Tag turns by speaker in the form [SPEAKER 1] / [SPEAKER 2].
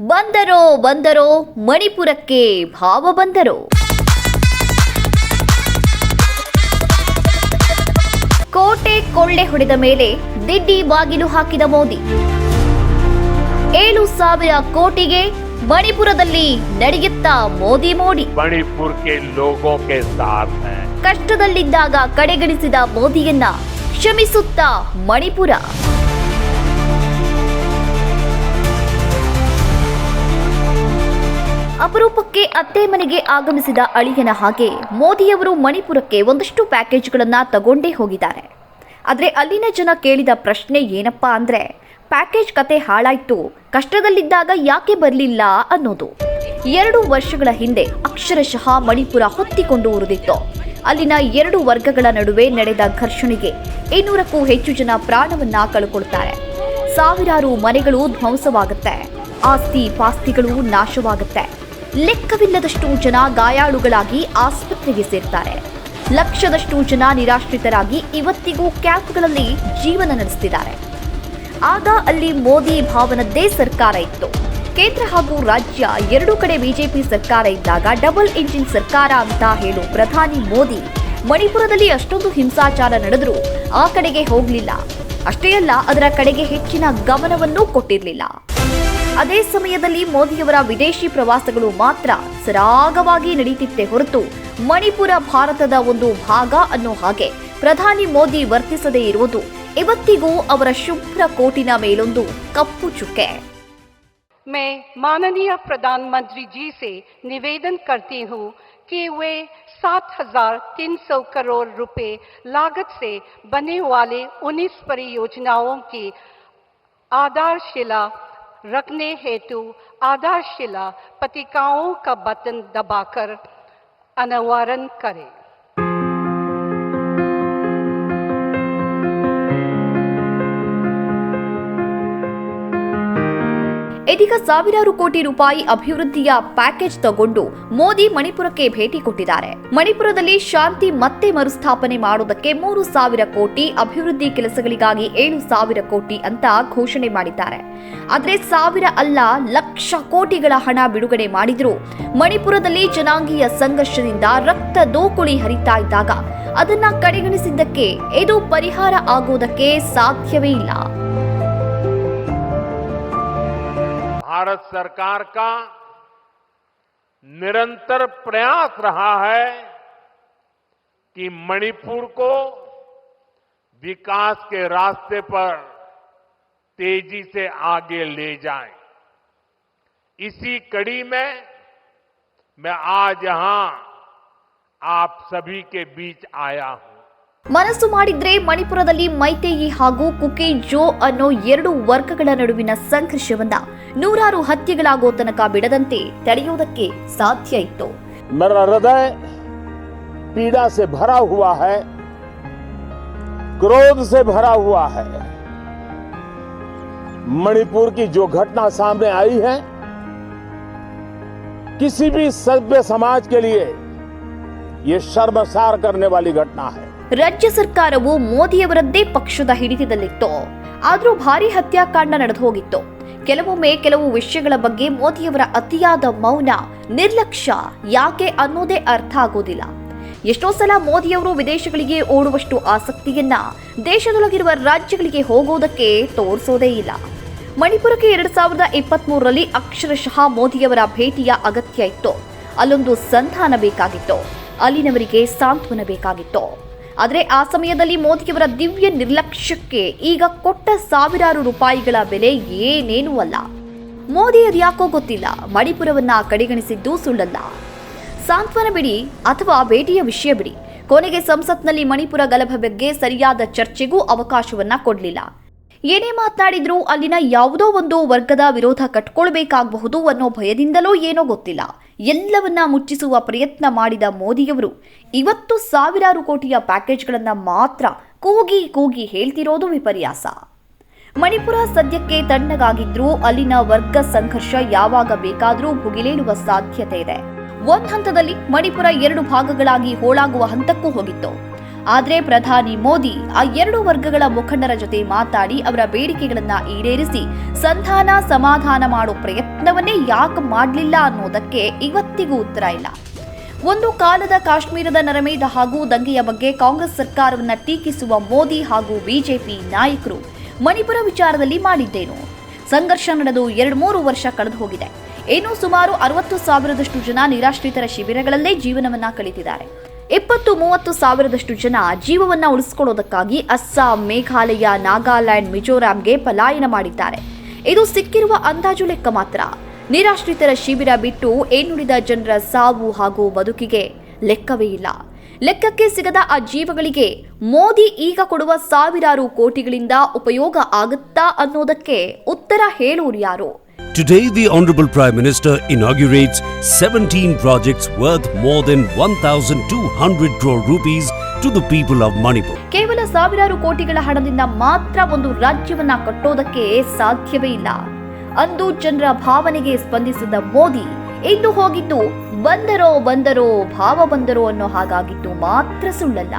[SPEAKER 1] ಬಂದರೋ ಬಂದರೋ ಮಣಿಪುರಕ್ಕೆ ಭಾವ ಬಂದರೋ. ಕೋಟೆ ಕೊಳ್ಳೆ ಹೊಡೆದ ಮೇಲೆ ದಿಡ್ಡಿ ಬಾಗಿಲು ಹಾಕಿದ ಮೋದಿ. ಏಳು ಸಾವಿರ ಕೋಟಿಗೆ ಮಣಿಪುರದಲ್ಲಿ ನಡೆಯುತ್ತಾ ಮೋದಿ ಮೋಡಿ. ಕಷ್ಟದಲ್ಲಿದ್ದಾಗ ಕಡೆಗಣಿಸಿದ ಮೋದಿಯನ್ನ ಕ್ಷಮಿಸುತ್ತ ಮಣಿಪುರ. ಅಪರೂಪಕ್ಕೆ ಅತ್ತೆ ಮನೆಗೆ ಆಗಮಿಸಿದ ಅಳಿಯನ ಹಾಗೆ ಮೋದಿಯವರು ಮಣಿಪುರಕ್ಕೆ ಒಂದಷ್ಟು ಪ್ಯಾಕೇಜ್ಗಳನ್ನು ತಗೊಂಡೇ ಹೋಗಿದ್ದಾರೆ. ಆದರೆ ಅಲ್ಲಿನ ಜನ ಕೇಳಿದ ಪ್ರಶ್ನೆ ಏನಪ್ಪಾ ಅಂದರೆ, ಪ್ಯಾಕೇಜ್ ಕತೆ ಹಾಳಾಯ್ತು, ಕಷ್ಟದಲ್ಲಿದ್ದಾಗ ಯಾಕೆ ಬರಲಿಲ್ಲ ಅನ್ನೋದು. ಎರಡು ವರ್ಷಗಳ ಹಿಂದೆ ಅಕ್ಷರಶಃ ಮಣಿಪುರ ಹೊತ್ತಿಕೊಂಡು ಉರಿದಿತ್ತು. ಅಲ್ಲಿನ ಎರಡು ವರ್ಗಗಳ ನಡುವೆ ನಡೆದ ಘರ್ಷಣೆಗೆ ಇನ್ನೂರಕ್ಕೂ ಹೆಚ್ಚು ಜನ ಪ್ರಾಣವನ್ನ ಕಳ್ಕೊಳ್ತಾರೆ. ಸಾವಿರಾರು ಮನೆಗಳು ಧ್ವಂಸವಾಗುತ್ತೆ, ಆಸ್ತಿ ಪಾಸ್ತಿಗಳು ನಾಶವಾಗುತ್ತೆ. ಲೆಕ್ಕವಿಲ್ಲದಷ್ಟು ಜನ ಗಾಯಾಳುಗಳಾಗಿ ಆಸ್ಪತ್ರೆಗೆ ಸೇರ್ತಾರೆ. ಲಕ್ಷದಷ್ಟು ಜನ ನಿರಾಶ್ರಿತರಾಗಿ ಇವತ್ತಿಗೂ ಕ್ಯಾಂಪ್ಗಳಲ್ಲಿ ಜೀವನ ನಡೆಸ್ತಿದ್ದಾರೆ. ಆಗ ಅಲ್ಲಿ ಮೋದಿ ಭಾವನದ್ದೇ ಸರ್ಕಾರ ಇತ್ತು. ಕೇಂದ್ರ ಹಾಗೂ ರಾಜ್ಯ ಎರಡೂ ಕಡೆ ಬಿಜೆಪಿ ಸರ್ಕಾರ ಇದ್ದಾಗ ಡಬಲ್ ಇಂಜಿನ್ ಸರ್ಕಾರ ಅಂತ ಹೇಳು ಪ್ರಧಾನಿ ಮೋದಿ, ಮಣಿಪುರದಲ್ಲಿ ಅಷ್ಟೊಂದು ಹಿಂಸಾಚಾರ ನಡೆದರೂ ಆ ಕಡೆಗೆ ಹೋಗಲಿಲ್ಲ. ಅಷ್ಟೇ ಅಲ್ಲ, ಅದರ ಕಡೆಗೆ ಹೆಚ್ಚಿನ ಗಮನವನ್ನೂ ಕೊಟ್ಟಿರಲಿಲ್ಲ. ಅದೇ ಸಮಯದಲ್ಲಿ ಮೋದಿಯವರ ವಿದೇಶಿ ಪ್ರವಾಸಗಳು ಮಾತ್ರ ಸರಾಗವಾಗಿ ನಡೀತಿತ್ತೆ ಹೊರತು ಮಣಿಪುರ ಭಾರತದ ಒಂದು ಭಾಗ ಅನ್ನೋ ಹಾಗೆ ಪ್ರಧಾನಿ ಮೋದಿ ವರ್ತಿಸದೇ ಇರುವುದು ಇವತ್ತಿಗೂ ಅವರ ಶುಭ್ರ ಕೋಟಿನ ಮೇಲೊಂದು ಕಪ್ಪು ಚುಕ್ಕೆ
[SPEAKER 2] मैं माननीय प्रधानमंत्री जी से निवेदन करती हूँ कि वे 7,300 करोड़ रुपए लागत से बने वाले 19 परियोजनाओं की आधारशिला रखने हेतु आधारशिला पतिकाओं का बटन दबाकर अनावरण करें।
[SPEAKER 1] ಇದೀಗ ಸಾವಿರಾರು ಕೋಟಿ ರೂಪಾಯಿ ಅಭಿವೃದ್ಧಿಯ ಪ್ಯಾಕೇಜ್ ತಗೊಂಡು ಮೋದಿ ಮಣಿಪುರಕ್ಕೆ ಭೇಟಿ ಕೊಟ್ಟಿದ್ದಾರೆ. ಮಣಿಪುರದಲ್ಲಿ ಶಾಂತಿ ಮತ್ತೆ ಮರುಸ್ಥಾಪನೆ ಮಾಡುವುದಕ್ಕೆ ಮೂರು ಸಾವಿರ ಕೋಟಿ, ಅಭಿವೃದ್ಧಿ ಕೆಲಸಗಳಿಗಾಗಿ ಏಳು ಸಾವಿರ ಕೋಟಿ ಅಂತ ಘೋಷಣೆ ಮಾಡಿದ್ದಾರೆ. ಆದರೆ ಸಾವಿರ ಅಲ್ಲ, ಲಕ್ಷ ಕೋಟಿಗಳ ಹಣ ಬಿಡುಗಡೆ ಮಾಡಿದ್ರು. ಮಣಿಪುರದಲ್ಲಿ ಜನಾಂಗೀಯ ಸಂಘರ್ಷದಿಂದ ರಕ್ತ ದೋಕುಳಿ ಹರಿತಾ ಇದ್ದಾಗ ಅದನ್ನ ಕಡೆಗಣಿಸಿದ್ದಕ್ಕೆ ಇದು ಪರಿಹಾರ ಆಗುವುದಕ್ಕೆ ಸಾಧ್ಯವೇ ಇಲ್ಲ.
[SPEAKER 3] भारत सरकार का निरंतर प्रयास रहा है कि मणिपुर को विकास के रास्ते पर तेज़ी से आगे ले जाए। इसी कड़ी में मैं आज यहाँ आप सभी के बीच आया हूँ।
[SPEAKER 1] ಮನಸ್ಸು ಮಾಡಿದ್ರೆ ಮಣಿಪುರದಲ್ಲಿ ಮೈತೇಯಿ ಹಾಗೂ ಕುಕಿ ಜೋ ಅನ್ನೋ ಎರಡು ವರ್ಗಗಳ ನಡುವಿನ ಸಂಘರ್ಷವನ್ನ ನೂರಾರು ಹತ್ಯೆಗಳಾಗೋ ತನಕ ಬಿಡದಂತೆ ತಡೆಯುವುದಕ್ಕೆ ಸಾಧ್ಯ ಇತ್ತು
[SPEAKER 4] मेरा हृदय पीड़ा से भरा हुआ है क्रोध से भरा हुआ है मणिपुर की जो घटना सामने आई है किसी भी सभ्य समाज के लिए ये शर्मसार करने वाली घटना है
[SPEAKER 1] ರಾಜ್ಯ ಸರ್ಕಾರವು ಮೋದಿಯವರದ್ದೇ ಪಕ್ಷದ ಹಿಡಿತದಲ್ಲಿತ್ತು. ಆದರೂ ಭಾರಿ ಹತ್ಯಾಕಾಂಡ ನಡೆದು ಹೋಗಿತ್ತು ಕೆಲವೊಮ್ಮೆ ಕೆಲವು ವಿಷಯಗಳ ಬಗ್ಗೆ ಮೋದಿಯವರ ಅತಿಯಾದ ಮೌನ ನಿರ್ಲಕ್ಷ್ಯ ಯಾಕೆ ಅನ್ನೋದೇ ಅರ್ಥ ಆಗೋದಿಲ್ಲ ಎಷ್ಟೋ ಸಲ ಮೋದಿಯವರು ವಿದೇಶಗಳಿಗೆ ಓಡುವಷ್ಟು ಆಸಕ್ತಿಯನ್ನ ದೇಶದೊಳಗಿರುವ ರಾಜ್ಯಗಳಿಗೆ ಹೋಗೋದಕ್ಕೆ ತೋರಿಸೋದೇ ಇಲ್ಲ. ಮಣಿಪುರಕ್ಕೆ ಎರಡ್ ಸಾವಿರದ ಇಪ್ಪತ್ತ್ ಮೂರರಲ್ಲಿ ಅಕ್ಷರಶಃ ಮೋದಿಯವರ ಭೇಟಿಯ ಅಗತ್ಯ ಇತ್ತು. ಅಲ್ಲೊಂದು ಸಂಧಾನ ಬೇಕಾಗಿತ್ತು. ಅಲ್ಲಿನವರಿಗೆ ಸಾಂತ್ವನ ಬೇಕಾಗಿತ್ತು. ಆದರೆ ಆ ಸಮಯದಲ್ಲಿ ಮೋದಿಯವರ ದಿವ್ಯ ನಿರ್ಲಕ್ಷ್ಯಕ್ಕೆ ಈಗ ಕೊಟ್ಟ ಸಾವಿರಾರು ರೂಪಾಯಿಗಳ ಬೆಲೆ ಏನೇನೂ ಅಲ್ಲ. ಮೋದಿ ಅದ್ಯಾಕೋ ಗೊತ್ತಿಲ್ಲ. ಮಣಿಪುರವನ್ನ ಕಡೆಗಣಿಸಿದ್ದು ಸುಳ್ಳಲ್ಲ. ಸಾಂತ್ವನ ಬಿಡಿ ಅಥವಾ ಭೇಟಿಯ ವಿಷಯ ಬಿಡಿ. ಕೊನೆಗೆ ಸಂಸತ್ನಲ್ಲಿ ಮಣಿಪುರ ಗಲಭೆ ಬಗ್ಗೆ ಸರಿಯಾದ ಚರ್ಚೆಗೂ ಅವಕಾಶವನ್ನ ಕೊಡಲಿಲ್ಲ. ಏನೇ ಮಾತನಾಡಿದ್ರೂ ಅಲ್ಲಿನ ಯಾವುದೋ ಒಂದು ವರ್ಗದ ವಿರೋಧ ಕಟ್ಕೊಳ್ಬೇಕಾಗಬಹುದು ಅನ್ನೋ ಭಯದಿಂದಲೋ ಏನೋ ಗೊತ್ತಿಲ್ಲ. ಎಲ್ಲವನ್ನ ಮುಚ್ಚಿಸುವ ಪ್ರಯತ್ನ ಮಾಡಿದ ಮೋದಿಯವರು, ಇವತ್ತು ಸಾವಿರಾರು ಕೋಟಿಯ ಪ್ಯಾಕೇಜ್ಗಳನ್ನು ಮಾತ್ರ ಕೂಗಿ ಕೂಗಿ ಹೇಳ್ತಿರೋದು ವಿಪರ್ಯಾಸ. ಮಣಿಪುರ ಸದ್ಯಕ್ಕೆ ತಣ್ಣಗಾಗಿದ್ರೂ ಅಲ್ಲಿನ ವರ್ಗ ಸಂಘರ್ಷ ಯಾವಾಗ ಬೇಕಾದರೂ ಭುಗಿಲೇಳುವ ಸಾಧ್ಯತೆ ಇದೆ. ಒಂದ್ ಹಂತದಲ್ಲಿ ಮಣಿಪುರ ಎರಡು ಭಾಗಗಳಾಗಿ ಹೋಳಾಗುವ ಹಂತಕ್ಕೂ ಹೋಗಿತ್ತು. ಆದರೆ ಪ್ರಧಾನಿ ಮೋದಿ ಆ ಎರಡು ವರ್ಗಗಳ ಮುಖಂಡರ ಜೊತೆ ಮಾತಾಡಿ ಅವರ ಬೇಡಿಕೆಗಳನ್ನ ಈಡೇರಿಸಿ ಸಂಧಾನ ಸಮಾಧಾನ ಮಾಡೋ ಪ್ರಯತ್ನವನ್ನೇ ಯಾಕೆ ಮಾಡಲಿಲ್ಲ ಅನ್ನೋದಕ್ಕೆ ಇವತ್ತಿಗೂ ಉತ್ತರ ಇಲ್ಲ. ಒಂದು ಕಾಲದ ಕಾಶ್ಮೀರದ ನರಮೇಧ ಹಾಗೂ ದಂಗೆಯ ಬಗ್ಗೆ ಕಾಂಗ್ರೆಸ್ ಸರ್ಕಾರವನ್ನು ಟೀಕಿಸುವ ಮೋದಿ ಹಾಗೂ ಬಿಜೆಪಿ ನಾಯಕರು ಮಣಿಪುರ ವಿಚಾರದಲ್ಲಿ ಮಾಡಿದ್ದೇನು? ಸಂಘರ್ಷ ನಡೆದು ಎರಡು ಮೂರು ವರ್ಷ ಕಳೆದು ಹೋಗಿದೆ. ಇನ್ನು ಸುಮಾರು ಅರವತ್ತು ಸಾವಿರದಷ್ಟು ಜನ ನಿರಾಶ್ರಿತರ ಶಿಬಿರಗಳಲ್ಲೇ ಜೀವನವನ್ನ ಕಳೆದಿದ್ದಾರೆ. ಇಪ್ಪತ್ತು ಮೂವತ್ತು ಸಾವಿರದಷ್ಟು ಜನ ಜೀವವನ್ನ ಉಳಿಸಿಕೊಳ್ಳೋದಕ್ಕಾಗಿ ಅಸ್ಸಾಂ, ಮೇಘಾಲಯ, ನಾಗಾಲ್ಯಾಂಡ್, ಮಿಜೋರಾಂಗೆ ಪಲಾಯನ ಮಾಡಿದ್ದಾರೆ. ಇದು ಸಿಕ್ಕಿರುವ ಅಂದಾಜು ಲೆಕ್ಕ ಮಾತ್ರ. ನಿರಾಶ್ರಿತರ ಶಿಬಿರ ಬಿಟ್ಟು ಏನುಳಿದ ಜನರ ಸಾವು ಹಾಗೂ ಬದುಕಿಗೆ ಲೆಕ್ಕವೇ ಇಲ್ಲ. ಲೆಕ್ಕಕ್ಕೆ ಸಿಗದ ಆ ಜೀವಗಳಿಗೆ ಮೋದಿ ಈಗ ಕೊಡುವ ಸಾವಿರಾರು ಕೋಟಿಗಳಿಂದ ಉಪಯೋಗ ಆಗುತ್ತಾ ಅನ್ನೋದಕ್ಕೆ ಉತ್ತರ ಹೇಳೋರು ಯಾರು?
[SPEAKER 5] Today, the Honorable Prime Minister inaugurates 17 projects worth more than 1,200 crore rupees to the people of Manipur.
[SPEAKER 1] ಕೇವಲ ಸಾವಿರಾರು ಕೋಟಿಗಳ ಹಣದಿಂದ ಮಾತ್ರ ಒಂದು ರಾಜ್ಯವನ್ನ ಕಟ್ಟೋದಕ್ಕೆ ಸಾಧ್ಯವೇ ಇಲ್ಲ ಅಂದು ಜನರ ಭಾವನೆಗೆ ಸ್ಪಂದಿಸಿದ ಮೋದಿ ಇಂದು ಹೋಗಿದ್ದು ಬಂದರೋ ಬಂದರೋ ಭಾವ ಬಂದರೋ ಅನ್ನೋ ಹಾಗಾಗಿತ್ತು ಮಾತ್ರ ಸುಳ್ಳಲ್ಲ